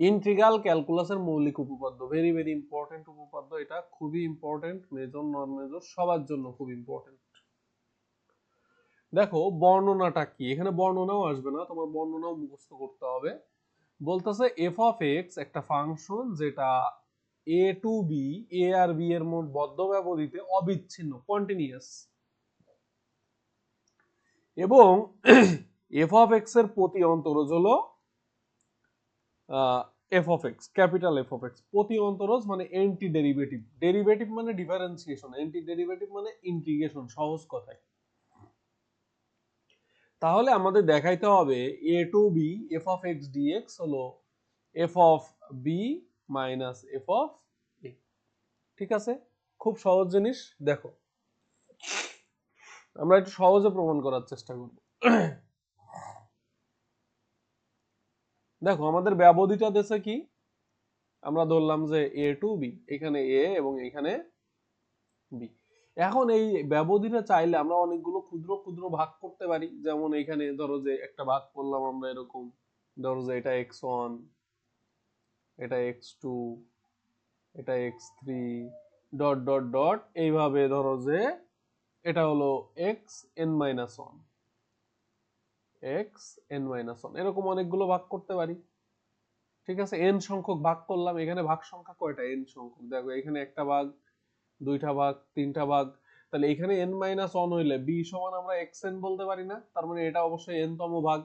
Integral ক্যালকুলাসের মৌলিক উপপাদ্য very very important উপপাদ্য, এটা খুবই ইম্পর্টেন্ট মেজর নন মেজর সবার জন্য খুব ইম্পর্টেন্ট দেখো, বর্ণনাটা কি? এখানে বর্ণনাও আসবে না, তোমার বর্ণনাও মুখস্থ করতে হবে। বলতেছে এফ অফ এক্স একটা ফাংশন যেটা এ টু বি এ আর বি এর মোট বদ্ধ ব্যবধিতে অবিচ্ছিন্ন কন্টিনিউয়াস এবং এফ অফ এক্সের প্রতি অন্তরজ হলো F of X capital F of X প্রতি অন্তরজ মানে এন্টি ডেরিভেটিভ ডেরিভেটিভ মানে ডিফারেন্সিয়েশন এন্টি ডেরিভেটিভ মানে ইন্টিগ্রেশন সহজ কথায়। তাহলে আমাদের দেখাইতে হবে A to B F of X DX হলো F of B minus F of A ঠিক আছে? খুব সহজ জিনিস, দেখো। আমরা একটু সহজে প্রমাণ করার চেষ্টা করব। দেখো, আমাদের ব্যবধিটা দেশে কি? আমরা ধরলাম যে এ টু বি এখানে এ এবং এখানে বি এখন এই ব্যবধিটা চাইলে আমরা অনেকগুলো ক্ষুদ্র ক্ষুদ্র ভাগ করতে পারি। যেমন এখানে ধরো যে একটা ভাগ করলাম আমরা এরকম, ধরো যে এটা এক্স ওয়ান এটা এক্স টু এটা X three dot dot dot এইভাবে ধরো যে এটা হলো X N minus one X N minus one এরকম অনেকগুলো ভাগ করতে পারি। ঠিক আছে? এন সংখ্যক ভাগ করলাম। এখানে ভাগ সংখ্যা কয়টা? এন সংখ্যক। দেখো, এখানে একটা ভাগ, দুইটা ভাগ, তিনটা ভাগ। তাহলে এখানে এন মাইনাস ওয়ান হইলে বি সমান আমরা এক্স এন বলতে পারি না। তার মানে এটা অবশ্যই এন তম ভাগ।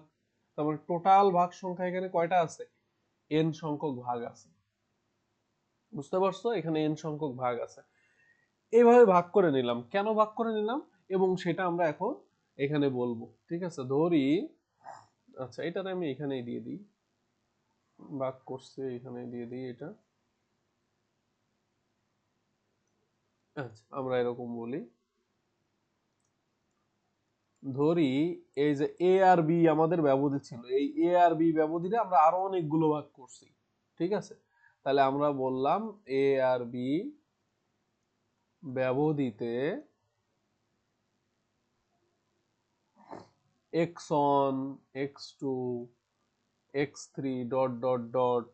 তার মানে টোটাল ভাগ সংখ্যা এখানে কয়টা আছে? এন সংখ্যক ভাগ আছে। বুঝতে পারছ? এখানে এন সংখ্যক ভাগ আছে। এইভাবে ভাগ করে নিলাম। কেন ভাগ করে নিলাম? এবং সেটা আমরা এখন এখানে বলব, ঠিক আছে? ধরি আচ্ছা এটাতে আমি এখানেই দিয়ে দিই। ভাগ করছে এখানে দিয়ে দিই এটা। আচ্ছা আমরা এরকম বলি। ধরি, এই যে এ আর বি আমাদের ব্যবধি ছিল, এই এ আর বি ব্যবধিটা আমরা আরও অনেকগুলো ভাগ করছি, ঠিক আছে? তাহলে আমরা বললাম এ আর B ব্যবধিতে X one X two X three dot dot dot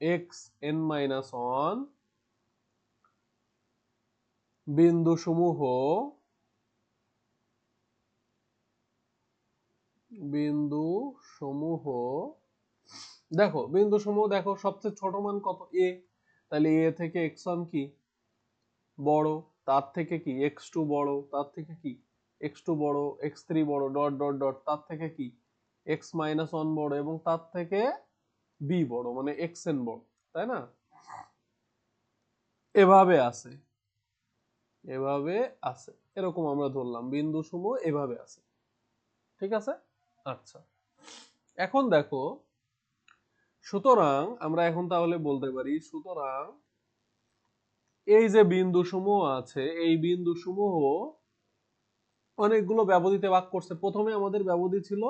X N minus one বিন্দু সমূহ বিন্দু সমূহ দেখো বিন্দু সমূহ দেখো সবচেয়ে ছোট মান কত? এ তাহলে এ থেকে এক্স কি? বড়, তার থেকে কি? এক্স টু বড়, তার থেকে কি? এক্স টু বড় এক্স থ্রি বড় ডট ডট ডট তার থেকে কি? এক্স মাইনাস ওয়ান বড় এবং তার থেকে বি বড় মানে এক্স এন বড়, তাই না? এভাবে আছে এভাবে আছে, এরকম আমরা ধরলাম, বিন্দু সমূহ এভাবে আছে, ঠিক আছে? আচ্ছা এখন দেখো, সুতরাং আমরা এখন তাহলে বলতে পারি, সুতরাং এই যে বিন্দু সমূহ আছে, এই বিন্দু সমূহ অনেকগুলো ব্যবধিতে ভাগ করছে। প্রথমে আমাদের ব্যবধি ছিল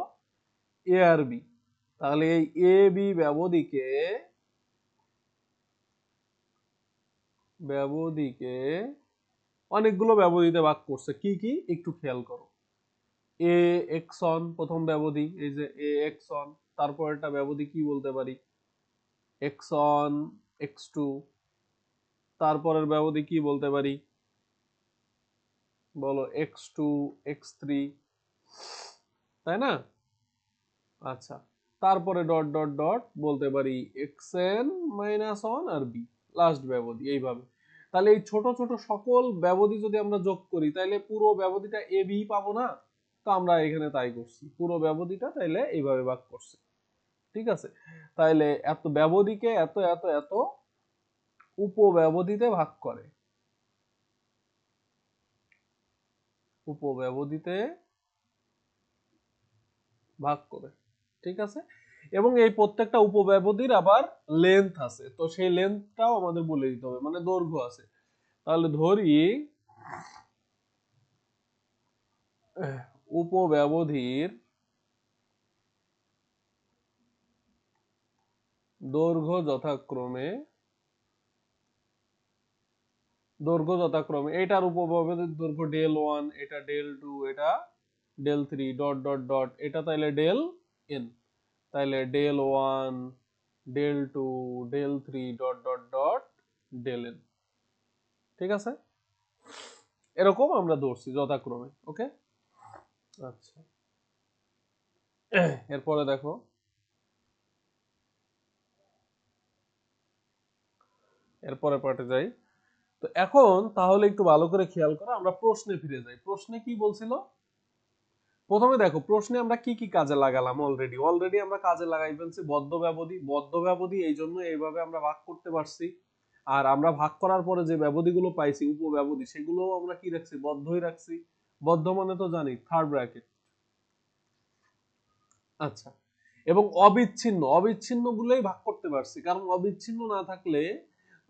এ আর বি তাহলে এই এ বি ব্যবধিকে ব্যবধিকে অনেকগুলো ব্যবধিতে ভাগ করছে। কি কি? একটু খেয়াল করো। এ এক্স প্রথম ব্যবধি, এই যে এ এক্স তারপর একটা ব্যবধি কি বলতে পারি? এক্স এক্স টু তারপরের ব্যবধি কি বলতে পারি? বলো এক্স টু এক্স থ্রি তাই না? আচ্ছা তারপরে ডট ডট ডট বলতে পারি এক্স এন মাইনাস ওয়ান আর বি লাস্ট ব্যবধি, এইভাবে। তাহলে এই ছোট ছোট সকল ব্যবধি যদি আমরা যোগ করি, তাহলে পুরো ব্যবধিটা এ বি পাবো না? তো আমরা এখানে তাই করছি, পুরো ব্যবধিটা তাইলে এইভাবে ভাগ করছি। ঠিক আছে? তাইলে এত ব্যবধিকে এত এত এত উপব্যবধিতে ভাগ করে। উপব্যবধিতে ভাগ করে, ঠিক আছে? এবং এই প্রত্যেকটা উপব্যবধির আবার লেন্থ আছে। তো সেই লেন্থটাও আমাদের বলে দিতে হবে মানে দৈর্ঘ্য আছে। তাহলে ধরি, উপব্যবধির দৈর্ঘ্য যথাক্রমে দৈর্ঘ্য যথাক্রমে। এটার উপব্যবধির দৈর্ঘ্য ডেল ওয়ান, এটা ডেল টু, এটা del three, dot dot dot. এটা তাইলে ডেল এন। তাইলে del one, del two, del three, dot dot dot, del n. ঠিক আছে? এরকম আমরা ধরছি যথাক্রমে, ওকে? আচ্ছা। এরপরে দেখো। এরপরে পার্টে যাই। তো এখন তাহলে একটু ভালো করে খেয়াল করো, আমরা প্রশ্নে ফিরে যাই। প্রশ্নে কি বলছিল? প্রথমে দেখো, প্রশ্নে আমরা কি কি কাজে লাগালাম অলরেডি অলরেডি আমরা কাজে লাগাই ফেলছি বদ্ধ ব্যবধি। বদ্ধ ব্যবধি এই জন্য এইভাবে আমরা ভাগ করতে পারছি। আর আমরা ভাগ করার পরে যে ব্যবধিগুলো পাইছি, উপব্যবধি সেগুলো আমরা কি রাখছি? বদ্ধই রাখছি। বদ্ধ মানে তো জানি থার্ড ব্র্যাকেট আচ্ছা। এবং অবিচ্ছিন্ন অবিচ্ছিন্ন বলেই ভাগ করতে পারছি। কারণ অবিচ্ছিন্ন না থাকলে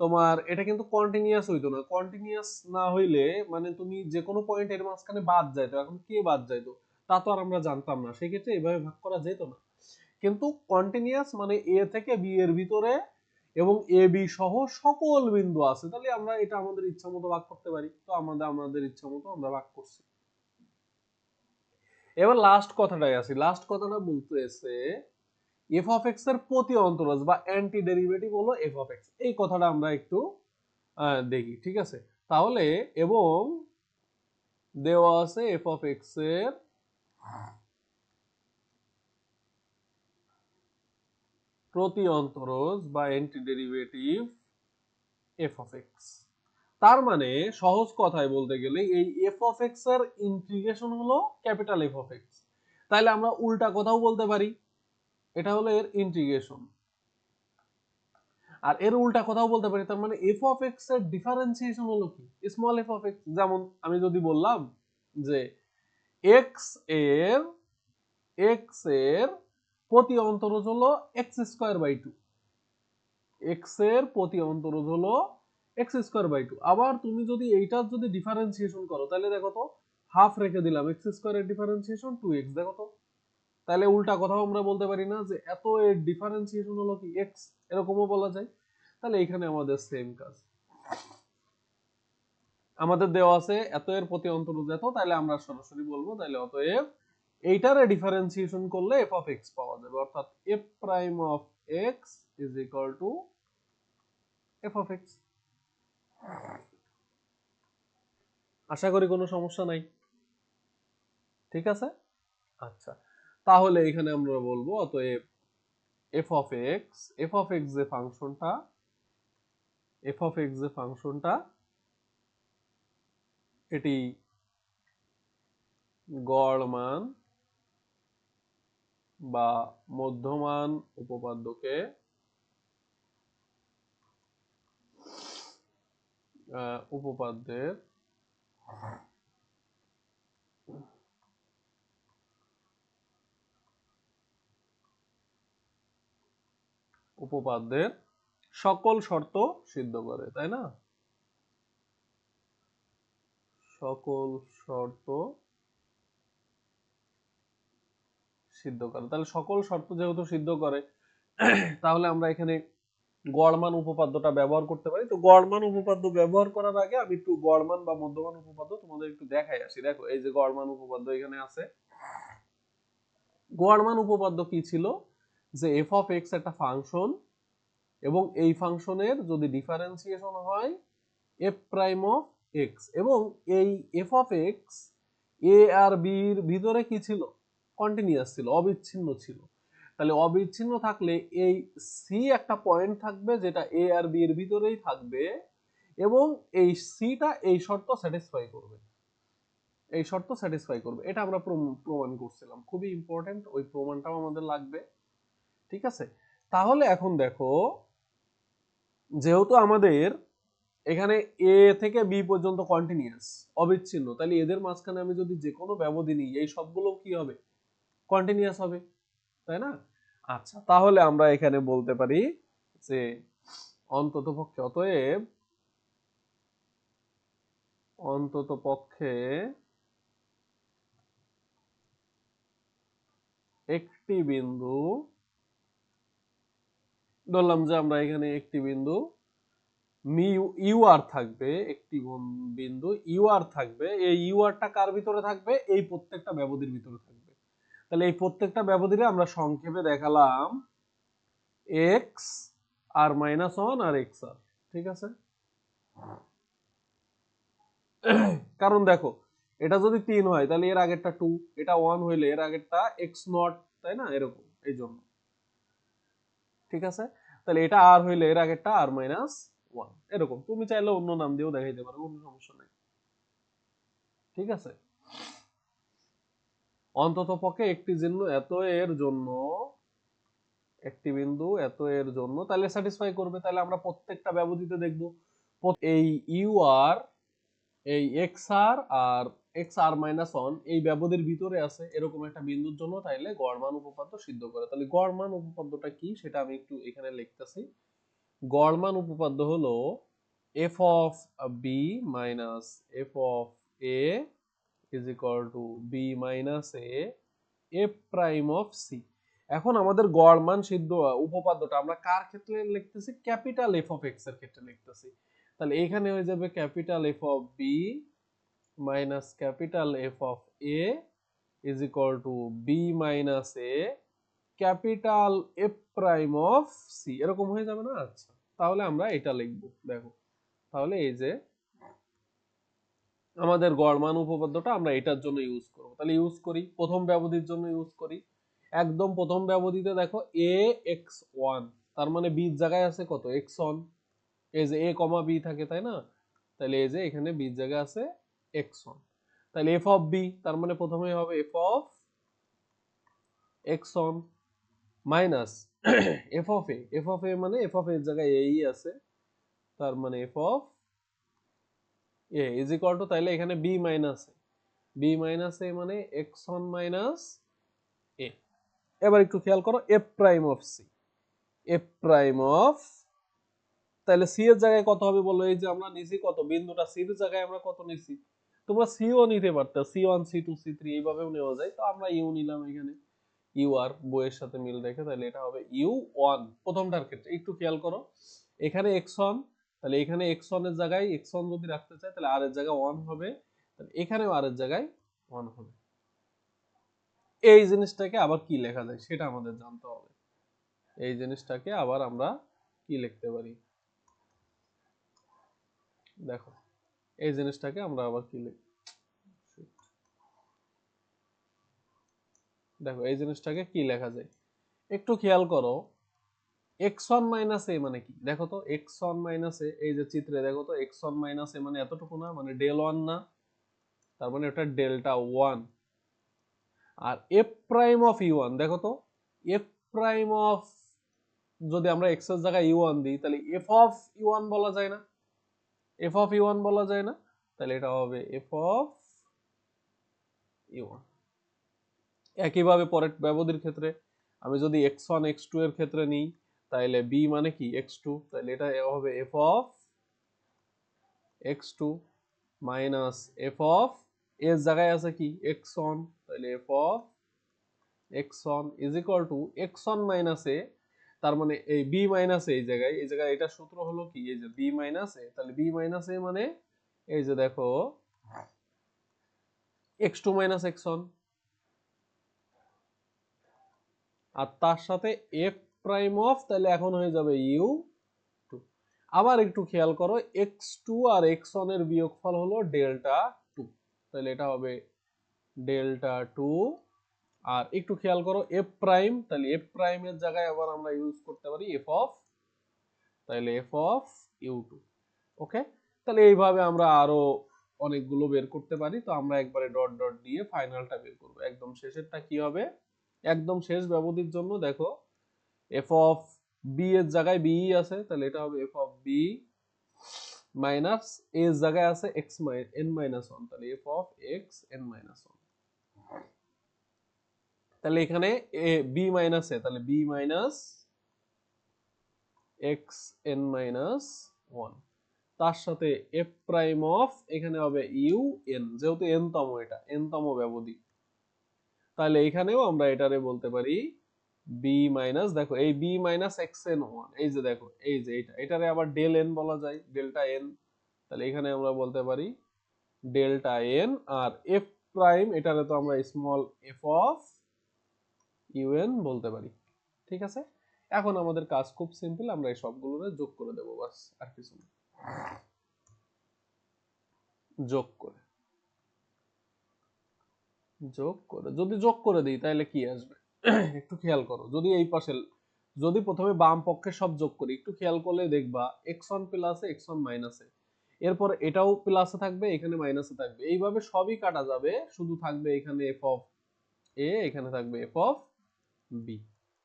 তোমার, এটা কিন্তু কন্টিনিউয়াস হইতো না। কন্টিনিউয়াস না হইলে মানে তুমি যে কোনো পয়েন্ট এর মাঝখানে বাদ যাইতো। এখন কে বাদ যাইতো? তা তো আর আমরা জানতাম না। সেক্ষেত্রে এভাবে ভাগ করা যেত না। কিন্তু কন্টিনিউয়াস মানে এ থেকে বি এর ভিতরে এবং এ বি সহ সকল বিন্দু আছে। তাহলে আমরা এটা আমাদের ইচ্ছা মতো ভাগ করতে পারি। তো আমাদের আমাদের ইচ্ছা মতো আমরা ভাগ করছি। এবার লাস্ট কথাটাই আসি। লাস্ট কথাটা বলতেছে এফ অফ এক্সের প্রতি অন্তরজ বা অ্যান্টি ডেরিভেটিভ হলো এফ অফ এক্স এই কথাটা আমরা একটু দেখি, ঠিক আছে? তাহলে এবং দেওয়া আছে এফ অফ এক্সের প্রতি অন্তরজ বা anti derivative f of x তার মানে সহজ কথায় বলতে গেলে এই এফ অফ এক্সের ইন্টিগ্রেশন হলো ক্যাপিটাল এফ অফ এক্স তাহলে আমরা উল্টা কথাও বলতে পারি। এটা হলো এর ইন্টিগ্রেশন আর এর উল্টা কথাও বলতে পারি, তার মানে এফ অফ এক্সের ডিফারেন্সিয়েশন হলো কি? স্মল এফ অফ এক্স যেমন আমি যদি বললাম যে এক্সের এক্সের প্রতি অন্তরজ হলো এক্স স্কোয়ার বাই টু এক্সের প্রতি অন্তরজ হলো এক্স স্কোয়ার বাই টু আবার তুমি যদি এইটার যদি ডিফারেন্সিয়েশন করো, তাহলে দেখো তো হাফ রেখে দিলাম এক্স স্কোয়ারের ডিফারেন্সিয়েশন টু এক্স দেখো তো তাহলে উল্টা কথাও আমরা বলতে পারি না যে এত এর ডিফারেন্সিয়েশন হলো কি এক্স এরকমও বলা যায়। তাহলে এখানে আমাদের সেম কাজ। আমাদের দেওয়া আছে এত এর প্রতি অন্তরজ এত তাহলে আমরা সরাসরি বলব, তাহলে অত অতএব এইটারে ডিফারেন্সিয়েশন করলে এফ অফ এক্স পাওয়া যাবে। অর্থাৎ f prime of x is equal to f of x আশা করি কোনো সমস্যা নাই। ঠিক আছে? আচ্ছা। তাহলে এখানে আমরা বলব, অতএব f of x f of x যে ফাংশনটা এফ অফ এক্স যে ফাংশনটা, এটি গড় মান বা মধ্যমান উপপাদ্যকে উপপাদ্যের উপপাদ্যের সকল শর্ত সিদ্ধ করে, তাই না? সকল শর্ত সিদ্ধ করে। তাহলে সকল শর্ত যেহেতু সিদ্ধ করে, তাহলে আমরা এখানে গড়মান উপপাদ্যটা ব্যবহার করতে পারি। তো গড়মান উপপাদ্য ব্যবহার করার আগে আমি একটু গড়মান বা মধ্যমান উপপাদ্য তোমাদের একটু দেখাই আসি। দেখো, এই যে গড়মান উপপাদ্য এখানে আছে। গড়মান উপপাদ্য কি ছিল? যে এফ অফ এক্স একটা ফাংশন এবং এই ফাংশনের যদি ডিফারেন্সিয়েশন হয় এফ প্রাইম অফ এক্স এবং এই এফ অফ এক্স এ আর বির ভিতরে কি ছিল? কন্টিনিউয়াস ছিল, অবিচ্ছিন্ন ছিল। তাহলে অবিচ্ছিন্ন থাকলে এই সি একটা পয়েন্ট থাকবে যেটা এ আর বি এর ভিতরেই থাকবে এবং এই সিটা এই শর্ত স্যাটিসফাই করবে। এই শর্ত স্যাটিসফাই করবে। এটা আমরা প্রম- প্রমাণ করছিলাম। খুবই ইম্পর্টেন্ট ওই প্রমাণটাও আমাদের লাগবে। ঠিক আছে? তাহলে এখন দেখো, যেহেতু আমাদের এখানে এ থেকে বি পর্যন্ত কন্টিনিউয়াস অবিচ্ছিন্ন, তাহলে এদের মাঝখানে আমি যদি যে কোনো ব্যবধি নিই, এই সবগুলো কি হবে? কন্টিনিউয়াস হবে, তাই না? আচ্ছা তাহলে আমরা এখানে বলতে পারি যে অন্তত পক্ষে, অতএব অন্তত পক্ষে একটি বিন্দু ধরলাম যে আমরা এখানে একটি বিন্দু মিউ ইউ আর থাকবে একটি বন- বিন্দু, ইউ আর থাকবে, এই ইউ আরটা কার ভিতরে থাকবে? এই প্রত্যেকটা ব্যবধির ভিতরে থাকবে। তাহলে এই প্রত্যেকটা ব্যবধিরে আমরা সংক্ষেপে দেখালাম এক্স আর মাইনাস ওয়ান আর এক্স আর, ঠিক আছে? কারণ দেখো, এটা যদি তিন হয়, তাহলে এর আগেরটা টু এটা ওয়ান হইলে এর আগেরটা এক্স নট তাই না? এরকম, এই জন্য। ঠিক আছে? তাহলে এটা আর হইলে এর আগেরটা আর মাইনাস ওয়ান এরকম। তুমি চাইলে অন্য নাম দিয়েও দেখাইতে পারো, কোনো সমস্যা নেই। ঠিক আছে? অন্তত পক্ষে একটি জন্য এত এর জন্য, একটি বিন্দু এত এর জন্য, তাহলে স্যাটিসফাই করবে। তাহলে আমরা প্রত্যেকটা ব্যবধিতে দেখব। এই ইউ আর এই এক্স আর আর এক্স আর মাইনাস ওয়ান এই ব্যবধির ভিতরে আছে এরকম একটা বিন্দুর জন্য তাইলে গড়মান উপপাদ্য সিদ্ধ করে। তাহলে গড়মান উপপাদ্যটা কি সেটা আমি একটু এখানে লিখতেছি। গড়মান উপপাদ্য হলো f of b minus f of a is equal to b minus a f prime of c এখন আমাদের গড় মান সিদ্ধ উপপাদ্যটা আমরা কার ক্ষেত্রে লিখতেছি? ক্যাপিটাল এফ অফ এক্সের ক্ষেত্রে লিখতেছি। তাহলে এখানে হয়ে যাবে capital F of b minus capital F of a is equal to b minus a capital F prime of c এরকম হয়ে যাবে না? আচ্ছা তাহলে আমরা এটা লিখব, দেখো। তাহলে এই যে আমাদের গড়মান উপপাদ্যটা আমরা এটার জন্য ইউজ করব। তাহলে ইউজ করি, প্রথম ব্যবধির জন্য ইউজ করি। একদম প্রথম ব্যবধিতে দেখো এ এক্স ওয়ান তার মানে বির জায়গায় আছে কত? এক্স ওয়ান এই যে এ কমা বি থাকে, তাই না? তাহলে এই যে এখানে বির জায়গায় আছে এক্স তাহলে এফ অফ বি তার মানে প্রথমে হবে f of x minus f of a f of a মানে এফ অফ এর জায়গায় আছে, তার মানে অফ ইজ তাহলে এখানে বি মাইনাস এ মাইনাস মানে এক্স মাইনাস এ এবার একটু খেয়াল করো f prime of c f prime of তাহলে সি এর জায়গায় কত হবে বলো? এই যে আমরা নিছি কত? বিন্দুটা সি এর জায়গায় আমরা কত নিছি? তোমরা সিও নিতে পারতো c one c two c three এইভাবেও নেওয়া যায়। তো আমরা ইউ নিলাম এখানে। ইউ আর বইয়ের সাথে মিল রেখে তাহলে এটা হবে ইউ ওয়ান প্রথমটার ক্ষেত্রে। একটু খেয়াল করো, এখানে এক্স ওয়ান তাহলে এখানে এক্স ওয়ানের জায়গায় এক্স ওয়ান যদি রাখতে চাই তাহলে আর এর জায়গায় ওয়ান হবে, তাহলে এখানেও আর এর জায়গায় ওয়ান হবে। এই জিনিসটাকে আবার কি লেখা যায়, সেটা আমাদের জানতে হবে। এই জিনিসটাকে আবার আমরা কি লিখতে পারি? দেখো। এই জিনিসটাকে আমরা আবার কি দেখো, এই জিনিসটাকে কি লেখা যায়? একটু খেয়াল করো এক্স ওয়ান মাইনাস এ মানে কি? দেখো তো এক্স ওয়ান মাইনাস এ এই যে চিত্রে দেখো তো এক্স ওয়ান মাইনাস এ মানে এতটুকু না মানে ডেল ওয়ান না, তার মানে ওটা delta one R f prime of e one দেখো তো এফ প্রাইম অফ যদি আমরা এক্সের জায়গায় ই ওয়ান দিই, তাহলে এফ অফ ই ওয়ান বলা যায় না? এফ অফ ইউ ওয়ান বলা যায় না, তাহলে এটা হবে এফ অফ ইউ ওয়ান একইভাবে পরের ব্যবধির ক্ষেত্রে, আমি যদি এক্স ওয়ান এক্স টু এর ক্ষেত্রে নিই, তাহলে বি মানে কি? এক্স টু তাহলে এটা হবে f of x two minus f of এর জায়গায় আছে কি? এক্স ওয়ান তাহলে f of x one is equal to x one minus a তার মানে এই বি মাইনাস এই জায়গায় এই জায়গায় এটা সূত্র হলো কি? এই যে বি মাইনাস এ তাহলে বি মাইনাস এ মানে এই যে দেখো x two minus x one আর তার সাথে এফ প্রাইম অফ তাহলে এখন হয়ে যাবে ইউ টু আবার একটু খেয়াল করো এক্স টু আর এক্স ওয়ানের বিয়োগফল হলো ডেল্টা টু তাহলে এটা হবে ডেল্টা টু আর একটু খেয়াল করো এফ প্রাইম তাহলে এফ প্রাইমের জায়গায় আবার আমরা ইউজ করতে পারি এফ অফ তাহলে f of u two okay তাহলে এইভাবে আমরা আরও অনেকগুলো বের করতে পারি, তো আমরা একবারে ডট ডট দিয়ে ফাইনালটা বের করব। একদম শেষেরটা কি হবে? একদম শেষ ব্যবধির জন্য দেখো এফ অফ বি এর জায়গায় বি আছে, তাহলে এটা হবে এফ অফ বি মাইনাস এর জায়গায় আছে এক্স এন মাইনাস ওয়ান তাহলে f of x n minus one তাহলে এখানে এ বি মাইনাস এ, তাহলে b minus x n minus one তার সাথে এফ প্রাইম অফ এখানে হবে ইউ এন যেহেতু এন তম এটা এন তম ব্যবধি। তাহলে এখানেও আমরা এটারে বলতে পারি বি মাইনাস দেখো এই b minus x n one এই যে দেখো, এই যে এটা, এটারে আবার ডেল এন বলা যায় ডেল্টা এন তাহলে এখানে আমরা বলতে পারি ডেল্টা এন আর এফ প্রাইম এটারে তো আমরা স্মল এফ অফ ইউএন বলতে পারি, ঠিক আছে? এখন আমাদের কাজ খুব সিম্পল আমরা এই সবগুলোরে যোগ করে দেবো, বাস, আর কিছু না। যোগ করে যোগ করে, যদি যোগ করে দিই, তাহলে কি আসবে? একটু খেয়াল করো, যদি এই পাশে যদি প্রথমে বাম পক্ষে সব যোগ করি, একটু খেয়াল করলে দেখবা এক্স ওয়ান প্লাসে এক্স ওয়ান মাইনাসে এরপর এটাও প্লাসে থাকবে, এখানে মাইনাসে থাকবে। এইভাবে সবই কাটা যাবে, শুধু থাকবে এখানে এফ অফ এ এখানে থাকবে এফ অফ বি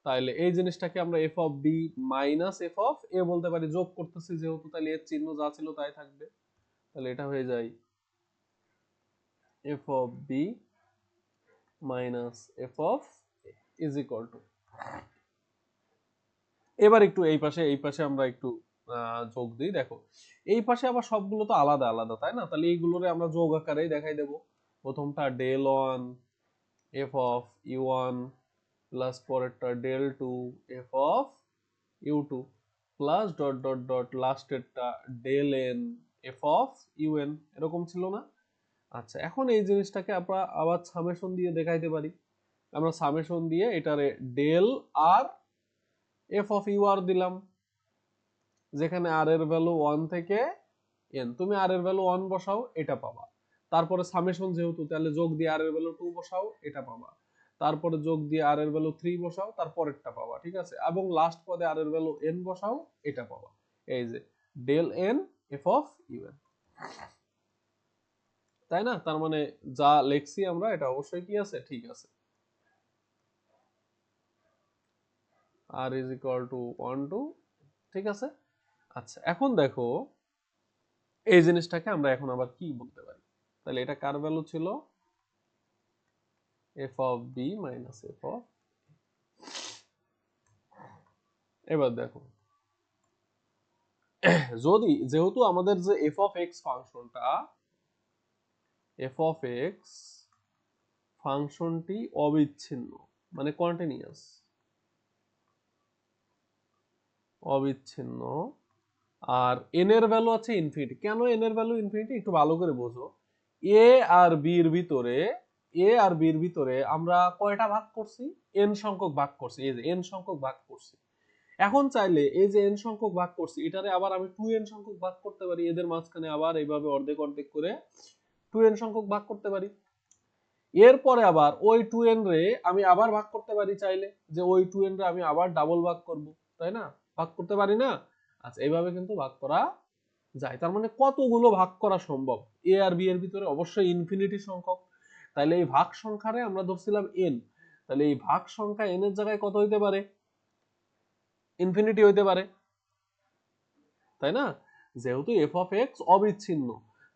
তাহলে এই জিনিসটাকে আমরা f of b minus f of a বলতে পারি। যোগ করতেছি যেহেতু তাহলে এর চিহ্ন যা ছিল তাই থাকবে। তাহলে এটা হয়ে যায় f of b minus f of is equal to এবার একটু এই পাশে এই পাশে আমরা একটু যোগ দিই। দেখো, এই পাশে আবার সবগুলো তো আলাদা আলাদা, তাই না? তাহলে এইগুলোরে আমরা যোগ আকারেই দেখাই দেব। প্রথমটা del one f of u one plus পরেরটা del two f of u two plus dot dot dot লাস্টেরটা del n f of u n এরকম ছিল না? আচ্ছা এখন এই জিনিসটাকে আমরা আবার সামেশন দিয়ে দেখাইতে পারি। আমরা সামেশন দিয়ে এটারে del r f of u r দিলাম, যেখানে আর এর ভ্যালু ওয়ান থেকে এন তুমি আর এর ভ্যালু ওয়ান বসাও, এটা পাবা। তারপরে সামেশন যেহেতু, তাহলে যোগ দিয়ে আর এর ভ্যালু টু বসাও, এটা পাবা। তারপরে যোগ দিয়ে আর এর ভ্যালু থ্রি বসাও তারপরেরটা পাবা, ঠিক আছে? এবং লাস্ট পদে আর এর ভ্যালু এন বসাও, এটা পাবা। এই যে del n f of u n তাই না? তার মানে যা লেখছি আমরা, এটা অবশ্যই কি আছে? ঠিক আছে। R is equal to one two ঠিক আছে? আচ্ছা এখন দেখো, এই জিনিসটাকে আমরা এখন আবার কি বলতে পারি? তাহলে এটা কার ভ্যালু ছিল? F of b minus f of এবার দেখো। যদি, যেহেতু আমাদের যে এফ অফ এক্স ফাংশনটা এফ অফ এক্স ফাংশনটি অবিচ্ছিন্ন মানে কন্টিনিউয়াস অবিচ্ছিন্ন, আর এন এর ভ্যালু আছে ইনফিনিটি কেন এন এর ভ্যালু ইনফিনিটি একটু ভালো করে বোঝো। এ আর বি এর ভিতরে এ আর বি এর ভিতরে আমরা কয়টা ভাগ করছি? এন সংখ্যক ভাগ করছি। এই যে এন সংখ্যক ভাগ করছি। এখন চাইলে এই যে এন সংখ্যক ভাগ করছি, এটারে আবার আমি টু এন সংখ্যক ভাগ করতে পারি। এদের মাঝখানে আবার এইভাবে অর্ধেক অর্ধেক করে টু এন সংখ্যক ভাগ করতে পারি। এরপরে আবার ওই টু এন রে আমি আবার ভাগ করতে পারি চাইলে। যে ওই টু এন রে আমি আবার ডাবল ভাগ করব, তাই না? ভাগ করতে পারি না? আচ্ছা এইভাবে কিন্তু ভাগ করা যায়। তার মানে কতগুলো ভাগ করা সম্ভব? এ আর বি এর ভিতরে অবশ্যই ইনফিনিটি সংখ্যক। তাহলে এই ভাগ সংখ্যারে আমরা ধরছিলাম এন তাহলে এই ভাগ সংখ্যা এন এর জায়গায় কত হইতে পারে? ইনফিনিটি হইতে পারে। তাই না? যেহেতু এফ অফ এক্স অবিচ্ছিন্ন,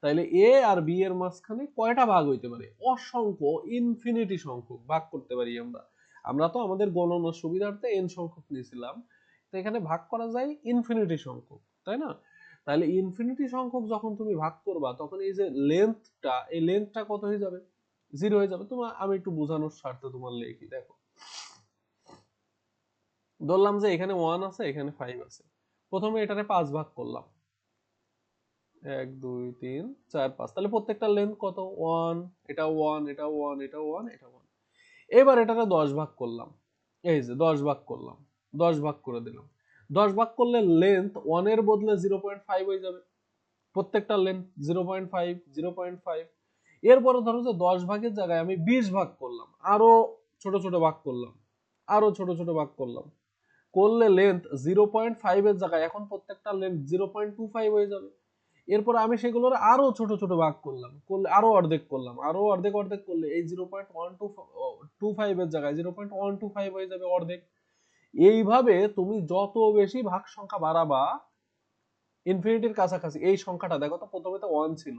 তাহলে এ আর বি এর মাঝখানে কয়টা ভাগ হইতে পারে? অসংখ্য, ইনফিনিটি সংখ্যক ভাগ করতে পারি আমরা। আমরা তো আমাদের গণনার সুবিধার্থে এন সংখ্যক নিয়েছিলাম। তো এখানে ভাগ করা যায় ইনফিনিটি সংখ্যক, তাই না? তাহলে ইনফিনিটি সংখ্যক যখন তুমি ভাগ করবা, তখন এই যে লেন্থটা এই লেন্থটা কত হয়ে যাবে? জিরো হয়ে যাবে। তোমার, আমি একটু বোঝানোর স্বার্থে তোমার লেখি, দেখো। ধরলাম যে এখানে ওয়ান আছে, এখানে ফাইভ আছে। প্রথমে এটারে পাঁচ ভাগ করলাম। এক, দুই, তিন, চার, পাঁচ। তাহলে প্রত্যেকটা লেন্থ কত? ওয়ান এটা ওয়ান এটা ওয়ান এটা ওয়ান এটা ওয়ান এবার এটাকে দশ ভাগ করলাম। এই যে দশ ভাগ করলাম। দশ ভাগ করে দিলাম। দশ ভাগ করলে লেন্থ ওয়ানের বদলে জিরো পয়েন্ট ফাইভ হয়ে যাবে। প্রত্যেকটা length zero point five zero point five এরপরে ধরো যে দশ ভাগের জায়গায় আমি বিশ ভাগ করলাম আরও ছোট ছোট ভাগ করলাম আরও ছোট ছোট ভাগ করলাম। করলে লেন্থ জিরো পয়েন্ট ফাইভ এর জায়গায়, এখন প্রত্যেকটা length zero point two five হয়ে যাবে। এরপর আমি সেগুলোর আরও ছোট ছোট ভাগ করলাম, করলে আরও অর্ধেক করলাম আরও অর্ধেক অর্ধেক করলে এই zero point one two two five এর জায়গায় zero point one two five হয়ে যাবে অর্ধেক। এইভাবে তুমি যত বেশি ভাগ সংখ্যা বাড়াবা ইনফিনিটির কাছাকাছি, এই সংখ্যাটা, দেখো তো প্রথমে তো ওয়ান ছিল।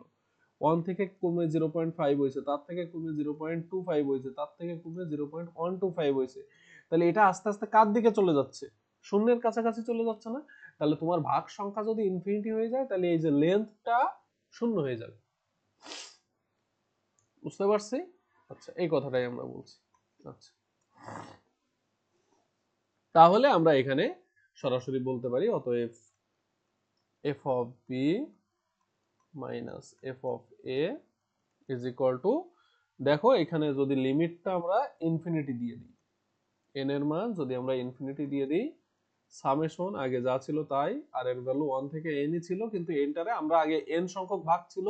ওয়ান থেকে কমে জিরো পয়েন্ট ফাইভ হয়েছে, তার থেকে কমে জিরো পয়েন্ট টু ফাইভ হয়েছে, তার থেকে কমে zero point one two five হয়েছে। তাহলে এটা আস্তে আস্তে কার দিকে চলে যাচ্ছে? শূন্যের কাছাকাছি চলে যাচ্ছে না? তাহলে তোমার ভাগ সংখ্যা যদি ইনফিনিটি হয়ে যায়, তাহলে এই যে লেন্থটা শূন্য হয়ে যাবে। বুঝতে পারছি? আচ্ছা এই কথাটাই আমরা বলছি। আচ্ছা। তাহলে আমরা এখানে সরাসরি বলতে পারি, অতএব f of b minus f of a is equal to দেখো এখানে যদি লিমিটটা আমরা ইনফিনিটি দিয়ে দিই এন এর মান যদি আমরা ইনফিনিটি দিয়ে দিই সামেশন আগে যা ছিল তাই, আর এর ভ্যালু ওয়ান থেকে এনই ছিল, কিন্তু এনটারে আমরা আগে এন সংখ্যক ভাগ ছিল,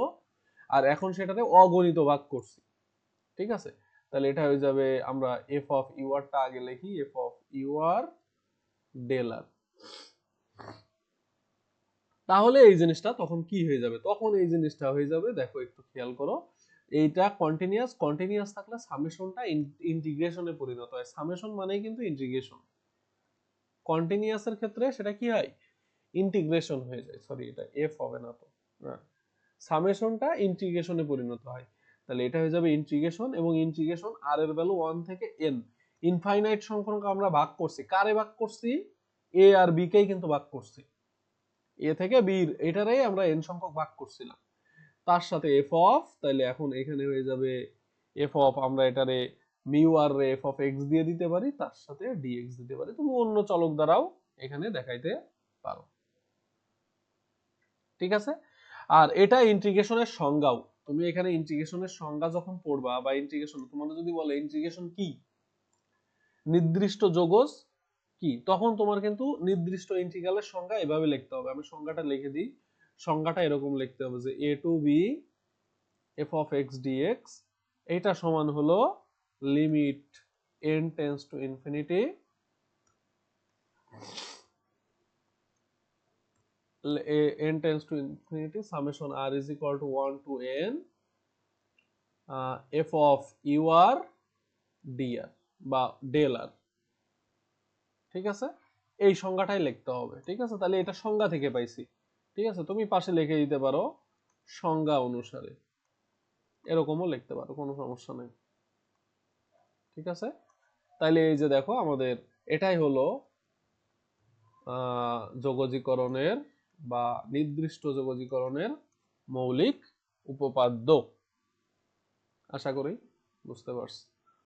আর এখন সেটাতে অগণিত ভাগ করছি, ঠিক আছে? তাহলে এটা হয়ে যাবে, আমরা এফ অফ ইউআরটা আগে লিখি এফ অফ ইউআর ডেলার তাহলে এই জিনিসটা তখন কি হয়ে যাবে? তখন এই জিনিসটা হয়ে যাবে, দেখো একটু খেয়াল করো, এইটা কন্টিনিউয়াস কন্টিনিউয়াস থাকলে সামেশনটা ইন্টিগ্রেশনে পরিণত হয়। সামেশন মানেই কিন্তু ইন্টিগ্রেশন কন্টিনিউয়াসের ক্ষেত্রে সেটা কি হয়? ইন্টিগ্রেশন হয়ে যায়। সরি এটা এফ হবে না তো। না। সামেশনটা ইন্টিগ্রেশনে পরিণত হয়। তাহলে এটা হয়ে যাবে ইন্টিগ্রেশন এবং ইন্টিগ্রেশন আর এর ভ্যালু ওয়ান থেকে এন ইনফাইনাইট সংখ্যক আমরা ভাগ করছি। কারে ভাগ করছি? এ আর বি কেই কিন্তু ভাগ করছি। এ থেকে বি এটারই আমরা এন সংখ্যক ভাগ করছিলাম। তার সাথে এফ অফ তাহলে এখন এখানে হয়ে যাবে এফ অফ আমরা এটারে মিউ আর এফ অফ এক্স দিয়ে দিতে পারি, তার সাথে ডিএক্স দিতে পারি। তুমি অন্য চলক দ্বারাও এখানে দেখাইতে পারো। ঠিক আছে? আর এটা ইন্টিগ্রেশনের সংজ্ঞাও। তুমি এখানে ইন্টিগ্রেশনের সংজ্ঞা যখন পড়বা বা ইন্টিগ্রেশন তোমাদের যদি বলে ইন্টিগ্রেশন কি? নির্দিষ্ট যোগজ কি? তখন তোমার কিন্তু নির্দিষ্ট ইন্টিগ্রালের সংজ্ঞা এভাবে লিখতে হবে। আমি সংজ্ঞাটা লিখে দিই। সংজ্ঞাটা এরকম লিখতে হবে যে a to b f of x dx এটা সমান হলো limit n tends to infinity n tends to infinity summation r is equal to 1 to n uh, f of ur dr বা del r ঠিক আছে? এই সংজ্ঞাটাই লিখতে হবে, ঠিক আছে? তাহলে এটা সংজ্ঞা থেকে পাইছি, ঠিক আছে? তুমি পাশে লিখে দিতে পারো সংজ্ঞা অনুসারে। এরকমও লিখতে পারো, কোনো সমস্যা নেই। ঠিক আছে? তাইলে এই যে দেখো, আমাদের এটাই হলো যোগজীকরণের বা নির্দিষ্ট যোগজীকরণের মৌলিক উপপাদ্য। আশা করি বুঝতে পারছি।